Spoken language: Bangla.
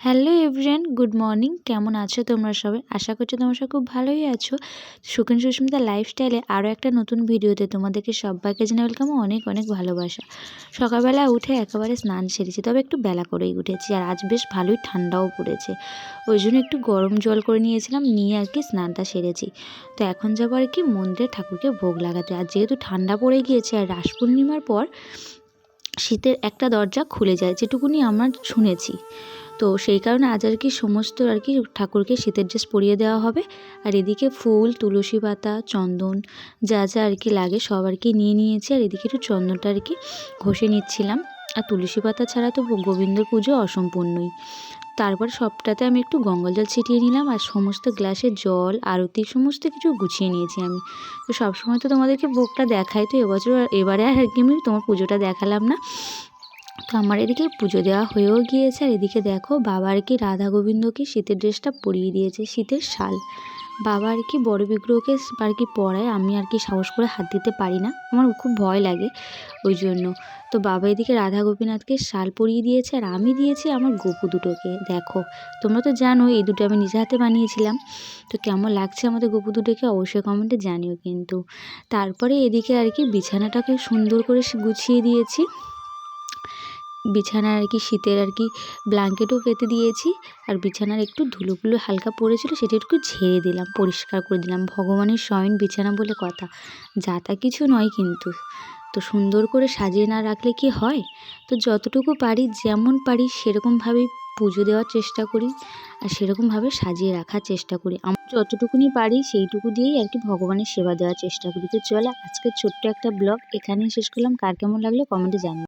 Hello everyone good morning. কেমন আছো তোমরা সবাই? আশা করছি তোমরা সবাই খুব ভালোই আছো। সুখেন সুস্মিতা লাইফস্টাইলে আরও একটা নতুন ভিডিওতে তোমাদেরকে সবাইকে জানা ওয়েলকাম অনেক অনেক ভালোবাসা। সকালবেলা উঠে একেবারে স্নান সেরেছি, তবে একটু বেলা করেই উঠেছি, আর আজ বেশ ভালোই ঠান্ডাও পড়েছে। ওই জন্য একটু গরম জল করে নিয়েছিলাম, নিয়ে আর কি স্নানটা সেরেছি। তো এখন যাব আর কি মন্দিরে ঠাকুরকে ভোগ লাগাতে। আর যেহেতু ঠান্ডা পড়ে গিয়েছে, আর রাস পূর্ণিমার পর শীতের একটা দরজা খুলে যায়, যেটুকুনি আমরা শুনেছি। তো সেই কারণে আজ আর কি সমস্ত আর কি ঠাকুরকে শীতের ড্রেস পরিয়ে দেওয়া হবে। আর এদিকে ফুল, তুলসী পাতা, চন্দন যা যা আর কি লাগে সব আর কি নিয়ে নিয়েছি। আর এদিকে একটু চন্দনটা আর কি ঘষে নিচ্ছিলাম। আর তুলসী পাতা ছাড়া তো গোবিন্দর পুজো অসম্পূর্ণই। তারপর সবটাতে আমি একটু গঙ্গা জল ছিটিয়ে নিলাম। আর সমস্ত গ্লাসে জল, আরতি সমস্ত কিছু গুছিয়ে নিয়েছি আমি। তো সবসময় তো তোমাদেরকে ভোগটা দেখাই। তো এবছর এবারে আর কি আমি তোমার পুজোটা দেখালাম না। তো আমার এদিকে পুজো দেওয়া হয়েও গিয়েছে, আর এদিকে দেখো বাবা আর কি রাধা গোবিন্দকে শীতের ড্রেসটা পরিয়ে দিয়েছে, শীতের শাল। বাবা আর কি বড় বিগ্রহকে আর কি পরায়, আমি আর কি সাহস করে হাত দিতে পারি না, আমার খুব ভয় লাগে ওই জন্য। তো বাবা এদিকে রাধা গোপীনাথকে শাল পরিয়ে দিয়েছে, আর আমি দিয়েছি আমার গপু দুটোকে। দেখো, তোমরা তো জানো এই দুটো আমি নিজে হাতে বানিয়েছিলাম। তো কেমন লাগছে আমাদের গপু দুটোকে অবশ্যই কমেন্টে জানিও কিন্তু। তারপরে এদিকে আর কি বিছানাটাকে সুন্দর করে গুছিয়ে দিয়েছি। বিছানার আর কি শীতের আর কি ব্ল্যাঙ্কেটও পেতে দিয়েছি। আর বিছানার একটু ধুলোগুলো হালকা পড়েছিল, সেটা একটু ঝেড়ে দিলাম, পরিষ্কার করে দিলাম। ভগবানের শয়ন বিছানা বলে কথা। যা তা কিছু নয় কিন্তু। তো সুন্দর করে সাজিয়ে না রাখলে কি হয়? তো যতটুকু পারি, যেমন পারি, সেরকমভাবেই পুজো দেওয়ার চেষ্টা করি আর সেরকমভাবে সাজিয়ে রাখার চেষ্টা করি। আমার যতটুকুনি পারি, সেইটুকু দিয়েই আর কি ভগবানের সেবা দেওয়ার চেষ্টা করি। তো চলো আজকে ছোট্ট একটা ব্লগ এখানেই শেষ করলাম। কার কেমন লাগল কমেন্টে জানিয়ে